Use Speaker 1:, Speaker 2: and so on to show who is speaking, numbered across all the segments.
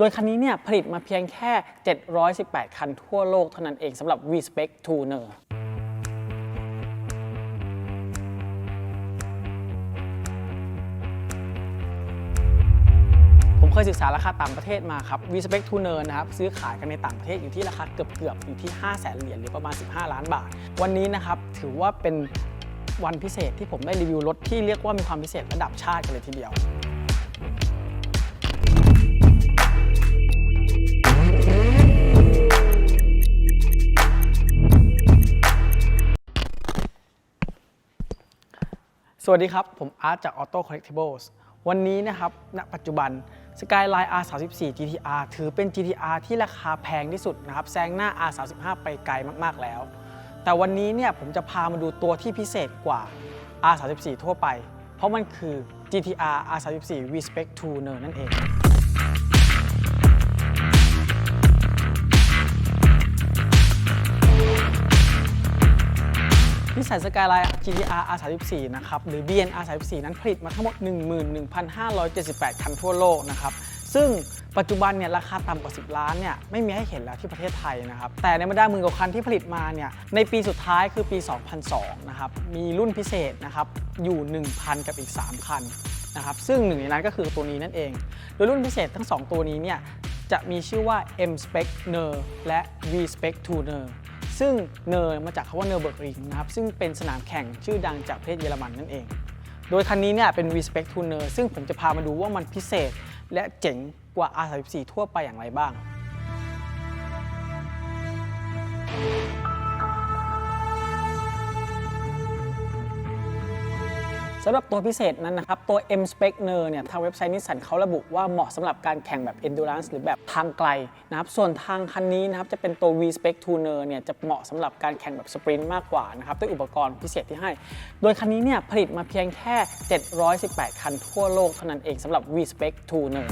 Speaker 1: โดยคันนี้เนี่ยผลิตมาเพียงแค่ 718 คันทั่วโลกเท่านั้นเองสำหรับ V-Spec Tuner ผมเคยศึกษาราคาต่างประเทศมาครับ V-Spec Tuner นะครับซื้อขายกันในต่างประเทศอยู่ที่ราคาเกือบๆอยู่ที่ 5 0 0แสนเหรียญหรือประมาณ 15 ล้านบาท วันนี้นะครับถือว่าเป็นวันพิเศษที่ผมได้รีวิวรถที่เรียกว่ามีความพิเศษระดับชาติกันเลยทีเดียว สวัสดีครับ ผมอาร์ตจาก Auto Collectibles วันนี้นะครับ ณ ปัจจุบัน Skyline R34 GTR ถือเป็น GTR ที่ราคาแพงที่สุดนะครับ แซงหน้า R35 ไปไกลมาก ๆ แล้ว แต่วันนี้เนี่ยผมจะพามาดูตัวที่พิเศษกว่า R34 ทั่วไป เพราะมันคือ GTR R34 V-Spec Tuner นั่นเอง นิสสันสกายไลน์ GTR R34 นะครับ หรือ BN R34 นั้นผลิตมาทั้งหมด 11,578 คันทั่วโลกนะครับ ซึ่งปัจจุบันเนี่ยราคาต่ำกว่า 10 ล้านเนี่ยไม่มีให้เห็นแล้วที่ประเทศไทยนะครับ แต่ในบรรดาหมื่นกว่าคันที่ผลิตมาเนี่ยในปีสุดท้ายคือปี 2002 นะครับ มีรุ่นพิเศษนะครับอยู่ 1,000 กับอีก 3 คันนะครับ ซึ่งหนึ่งในนั้นก็คือตัวนี้นั่นเอง โดยรุ่นพิเศษทั้ง 2 ตัวนี้เนี่ยจะมีชื่อว่า M Spec Ner และ V Spec Tuner ซึ่งเนอร์มาจากคำว่าเนอร์เบิร์กริงนะครับซึ่งเป็นสนามแข่งชื่อดังจากประเทศเยอรมันนั่นเอง โดยคันนี้เนี่ยเป็น Respect Tuner ซึ่งผมจะพามาดูว่ามันพิเศษ และเจ๋งกว่า R34 ทั่วไปอย่างไรบ้าง สำหรับตัวพิเศษนั้นนะครับ ตัว M Spec Ner เนี่ยทางเว็บไซต์นิสสันเขาระบุว่าเหมาะสำหรับการแข่งแบบ endurance หรือแบบทางไกลนะครับส่วนทางคันนี้นะครับจะเป็นตัว V Spec Tuner เนี่ยจะเหมาะสำหรับการแข่งแบบสปรินต์มากกว่านะครับด้วยอุปกรณ์พิเศษที่ให้ โดยคันนี้เนี่ยผลิตมาเพียงแค่ 718 คันทั่วโลกเท่านั้นเองสำหรับ V Spec Tuner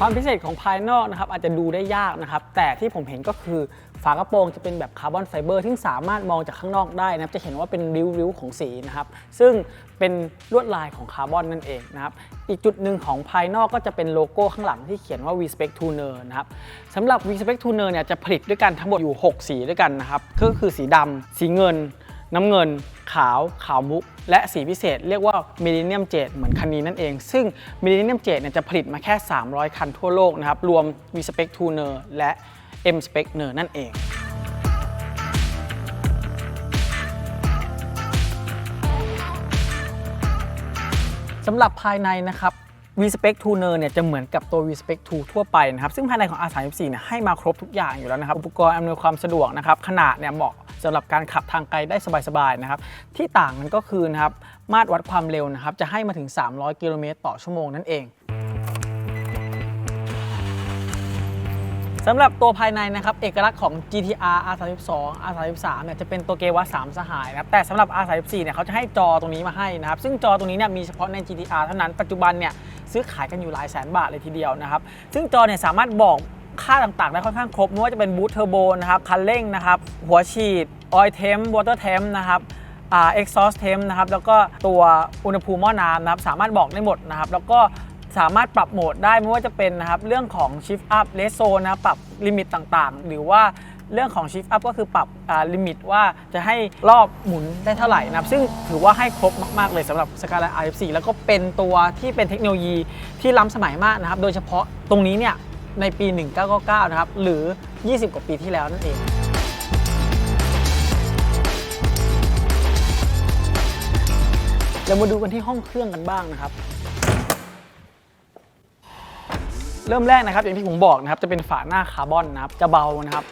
Speaker 1: ความพิเศษของภายนอกนะครับอาจจะดูได้ยากนะครับแต่ที่ผมเห็นก็คือ ฝากระโปรงจะเป็นแบบคาร์บอนไฟเบอร์ที่สามารถมองจากข้างนอกได้นะครับจะเห็นว่าเป็นริ้วๆของสีนะครับซึ่งเป็นลวดลายของคาร์บอนนั่นเองนะครับอีกจุดหนึ่งของภายนอกก็จะเป็นโลโก้ข้างหลังที่เขียนว่า V Spec Tuner นะครับสำหรับ V Spec Tuner เนี่ยจะผลิตด้วยกันทั้งหมดอยู่ 6 สีด้วยกันนะครับก็คือสีดำสีเงิน น้ำเงิน ขาว ขาวมุก และสีพิเศษเรียกว่า Millennium Jade เหมือนคันนี้นั่นเอง ซึ่ง Millennium Jade เนี่ยจะผลิตมาแค่ 300 คันทั่วโลกนะครับรวม V Spec Tuner และ M Spec Ner นั่นเองสำหรับภายในนะครับ V Spec Tuner เนี่ยจะเหมือนกับตัว V Spec 2 ทั่วไปนะครับ ซึ่งภายในของ R34 เนี่ยให้มาครบทุกอย่างอยู่แล้วนะครับ อุปกรณ์อำนวยความสะดวกนะครับ ขนาดเนี่ยเหมาะสำหรับการขับทางไกลได้สบายๆนะครับ ที่ต่างกันก็คือนะครับ มาตรวัดความเร็วนะครับ จะให้มาถึง 300 กิโลเมตรต่อชั่วโมงนั่นเอง สำหรับตัวภายในนะครับเอกลักษณ์ของ GTR R32 R33 เนี่ยจะเป็นตัวเกวัด3สหายนะครับแต่สำหรับ R34 เนี่ยเขาจะให้จอตรงนี้มาให้นะครับซึ่งจอตรงนี้เนี่ยมีเฉพาะใน GTR เท่านั้นปัจจุบันเนี่ยซื้อขายกันอยู่หลายแสนบาทเลยทีเดียวนะครับซึ่งจอเนี่ยสามารถบอกค่าต่างๆ ได้ค่อนข้างครบไม่ว่าจะเป็นบูทเทอร์โบนะครับคันเร่งนะครับหัวฉีดออยเทมวอเตอร์เทมนะครับอ่า exhaust temp นะครับแล้วก็ตัวอุณหภูมิหม้อน้ำนะครับสามารถบอกได้หมดนะครับแล้วก็ สามารถปรับโหมดได้ไม่ว่าจะเป็นนะครับเรื่องของ shift up red zone นะปรับลิมิตต่างๆ หรือว่าเรื่องของ shift up ก็คือปรับลิมิตว่าจะให้รอบหมุนได้เท่าไหร่นะครับ ซึ่งถือว่าให้ครบมาก ๆ เลยสำหรับ Skyline R14 แล้วก็เป็นตัวที่เป็นเทคโนโลยีที่ล้ำสมัยมากนะครับ โดยเฉพาะตรงนี้เนี่ยในปี 1999 นะครับ หรือ 20 กว่าปีที่แล้วนั่นเองเรามาดูกันที่ห้องเครื่องกันบ้างนะครับ เริ่มแรกนะครับอย่างที่ผมบอกนะครับจะเป็นฝาหน้าคาร์บอนนะครับจะเบานะครับ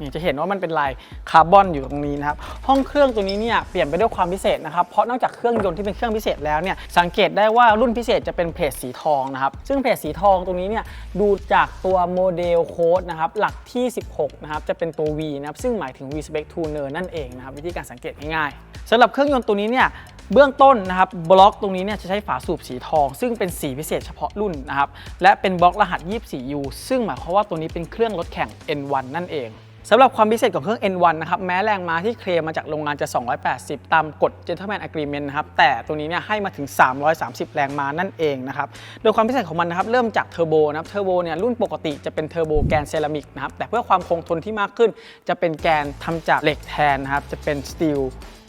Speaker 1: นี่จะเห็นว่ามันเป็นลายคาร์บอนอยู่ตรงนี้นะครับห้องเครื่องตัวนี้เนี่ยเปลี่ยนไปด้วยความพิเศษนะครับเพราะนอกจากเครื่องยนต์ที่เป็นเครื่องพิเศษแล้วเนี่ยสังเกตได้ว่ารุ่นพิเศษจะเป็นเพจสีทองนะครับซึ่งเพจสีทองตรงนี้เนี่ยดูจากตัวโมเดลโค้ดนะครับหลักที่ 16นะครับจะเป็นตัว V นะครับซึ่งหมายถึง V Spec Tuner นั่นเองนะครับวิธีการสังเกตง่ายๆสำหรับเครื่องยนต์ตัวนี้เนี่ย เบื้องต้นนะครับบล็อกตรงนี้เนี่ยจะใช้ฝาสูบสีทอง ซึ่งเป็นสีพิเศษเฉพาะรุ่นนะครับและเป็นบล็อกรหัส 24U ซึ่งหมายความว่าตัวนี้เป็นเครื่องรถแข่ง N1 นั่นเองสำหรับความพิเศษของเครื่อง N1 นะครับแม้แรงม้าที่เคลมมาจากโรงงานจะ 280 ตามกฎ Gentleman Agreement นะครับแต่ตัวนี้เนี่ยให้มาถึง 330 แรงม้านั่นเองนะครับโดยความพิเศษของมันนะครับเริ่มจากเทอร์โบนะครับเทอร์โบเนี่ยรุ่นปกติจะเป็นเทอร์โบแกนเซรามิกนะครับแต่เพื่อความคงทนที่มากขึ้น จะเป็นแกนทำจากเหล็กแทนนะครับจะเป็นสตีล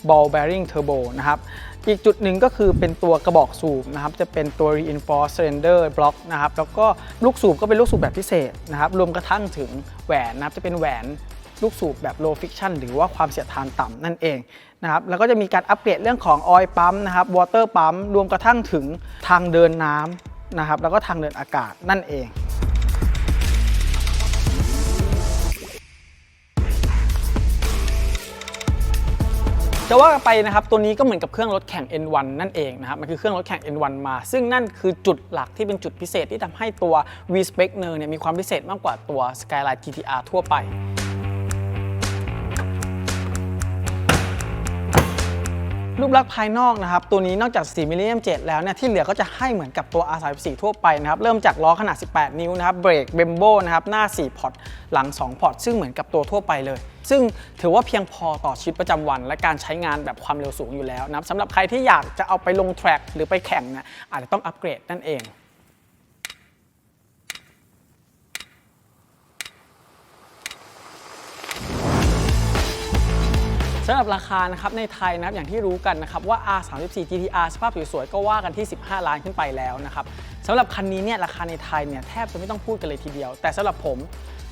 Speaker 1: ball bearing turbo นะครับอีกจุดหนึ่งก็คือเป็นตัวกระบอกสูบนะครับจะเป็นตัว reinforced cylinder block นะครับแล้วก็ลูกสูบก็เป็นลูกสูบแบบพิเศษนะครับรวมกระทั่งถึงแหวนนะครับจะเป็นแหวนลูกสูบแบบ low friction หรือว่าความเสียดทานต่ำนั่นเองนะครับแล้วก็จะมีการอัปเกรดเรื่องของ oil pump นะครับ water pump รวมกระทั่งถึงทางเดินน้ำนะครับแล้วก็ทางเดินอากาศนั่นเอง จะว่าไปนะครับตัวนี้ก็เหมือนกับเครื่องรถแข่ง N1 นั่นเองนะครับมันคือเครื่องรถแข่ง N1 มา ซึ่งนั่นคือจุดหลักที่เป็นจุดพิเศษที่ทำให้ตัว V-Spec เนอร์เนี่ยมีความพิเศษมากกว่าตัว Skyline GTR ทั่วไป รูปลักษณ์ภายนอกนะครับ ตัวนี้นอกจาก4มิลลิเมตร7แล้วเนี่ยที่เหลือก็จะให้เหมือนกับตัว R34 ทั่วไปนะครับเริ่มจากล้อขนาด 18 นิ้วนะครับเบรกเบมโบนะครับหน้า 4 พอร์ตหลัง 2 พอร์ตซึ่งเหมือนกับตัวทั่วไปเลย ซึ่งถือว่าเพียงพอต่อชีวิตประจำวัน และการใช้งานแบบความเร็วสูงอยู่แล้วนะครับสำหรับใครที่อยากจะเอาไปลงแทร็กหรือไปแข่งนะอาจจะต้องอัปเกรดนั่นเอง สำหรับราคานะครับในไทยนะครับอย่างที่รู้กันนะครับว่า R34 GTR สภาพสวยๆก็ว่ากันที่ 15 ล้านขึ้นไปแล้วนะครับสำหรับคันนี้เนี่ยราคาในไทยเนี่ยแทบจะไม่ต้องพูดกันเลยทีเดียว แต่สำหรับผม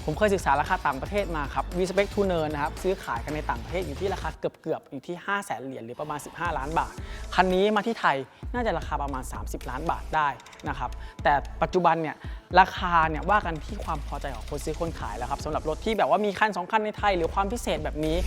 Speaker 1: ผมเคยศึกษาราคาต่างประเทศมาครับ V-Spec Tuner นะครับซื้อขายกันในต่างประเทศอยู่ที่ราคาเกือบๆอยู่ที่ 5 0 0แสนเหรียญหรือประมาณ 15 ล้านบาท คันนี้มาที่ไทยน่าจะราคาประมาณ 30 ล้านบาทได้นะครับแต่ปัจจุบันเนี่ยราคาเนี่ยว่ากันที่ความพอใจของคนซื้อคนขายแล้วครับสำหรับรถที่แบบว่ามีคันสองคันในไทย หรือความพิเศษแบบนี้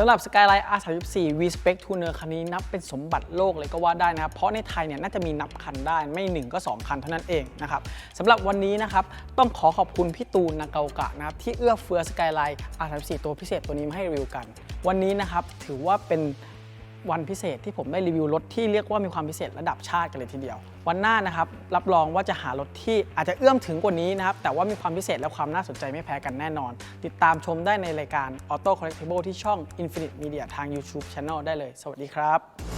Speaker 1: สำหรับ Skyline R34 V-Spec Tuner คันนี้นับเป็นสมบัติโลกเลยก็ว่าได้นะครับ เพราะในไทยเนี่ยน่าจะมีนับคันได้ ไม่ 1 ก็ 2 คันเท่านั้นเองนะครับสำหรับวันนี้นะครับ ต้องขอขอบคุณพี่ตูนนากาโอกะนะครับ ที่เอื้อเฟื้อ Skyline R34 ตัวพิเศษตัวนี้มาให้รีวิวกัน วันนี้นะครับถือว่าเป็น วันพิเศษที่ผมได้รีวิวรถที่เรียกว่ามีความพิเศษระดับชาติกันเลยทีเดียว วันหน้านะครับรับรองว่าจะหารถที่อาจจะเอื้อมถึงกว่านี้นะครับแต่ว่ามีความพิเศษและความน่าสนใจไม่แพ้กันแน่นอน ติดตามชมได้ในรายการ Auto Collectible ที่ช่อง Infinite Media ทาง YouTube Channel ได้เลย สวัสดีครับ